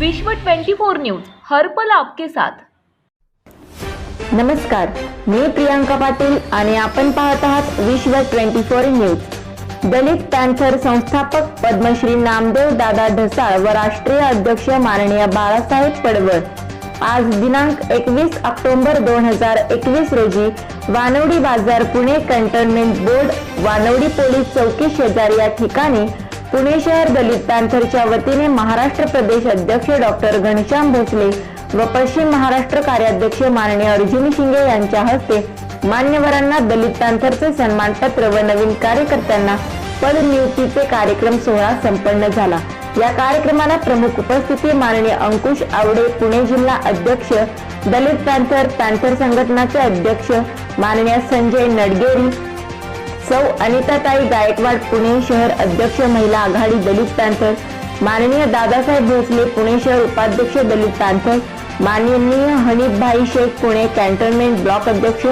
विश्व 24 न्यूज हर्पल आपके साथ. नमस्कार मी प्रियांका पाटील आणि आपण पाहत आहात विश्व 24 न्यूज. दलित पॅन्थर संस्थापक पद्मश्री नामदेव दादा ढसाळ व राष्ट्रीय अध्यक्ष माननीय बाळासाहेब पडवळ आज दिनांक एकवीस ऑक्टोबर दोन हजार एकवीस रोजी वानवडी बाजार Pune cantonment board Wanwadi police चौकी शेजारी या ठिकाणी पुणे शहर दलित पॅन्थरच्या वतीने महाराष्ट्र प्रदेश अध्यक्ष डॉक्टर घनश्याम भोसले व पश्चिम महाराष्ट्र कार्याध्यक्ष माननीय अर्जुन शिंगे यांच्या हस्ते मान्यवरांना दलित पॅन्थरचे सन्मानपत्र व नवीन कार्यकर्त्यांना पदनियुक्तीचे कार्यक्रम सोहळा संपन्न झाला. या कार्यक्रमाला प्रमुख उपस्थिती माननीय अंकुश आवडे पुणे जिल्हा अध्यक्ष दलित पॅन्थर पॅन्थर संघटनाचे अध्यक्ष माननीय संजय नडगेरी सौ अनिताताई गायकवाड पुणे शहर अध्यक्ष महिला आघाडी दलित पॅन्थर. माननीय दादासाहेब भोसले पुणे शहर उपाध्यक्ष दलित पॅन्थर. माननीय हनीफभाई शेख पुणे कॅन्टोन्मेंट ब्लॉक अध्यक्ष.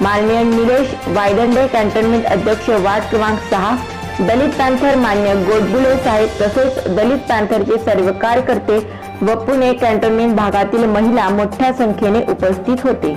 माननीय निलेश वायदंडे कॅन्टोन्मेंट अध्यक्ष वार्ड क्रमांक सहा. दलित पॅन्थर मान्य गोडबुले साहेब तसेच दलित पॅन्थरचे सर्व कार्यकर्ते व पुणे कॅन्टोन्मेंट भागातील महिला मोठ्या संख्येने उपस्थित होते.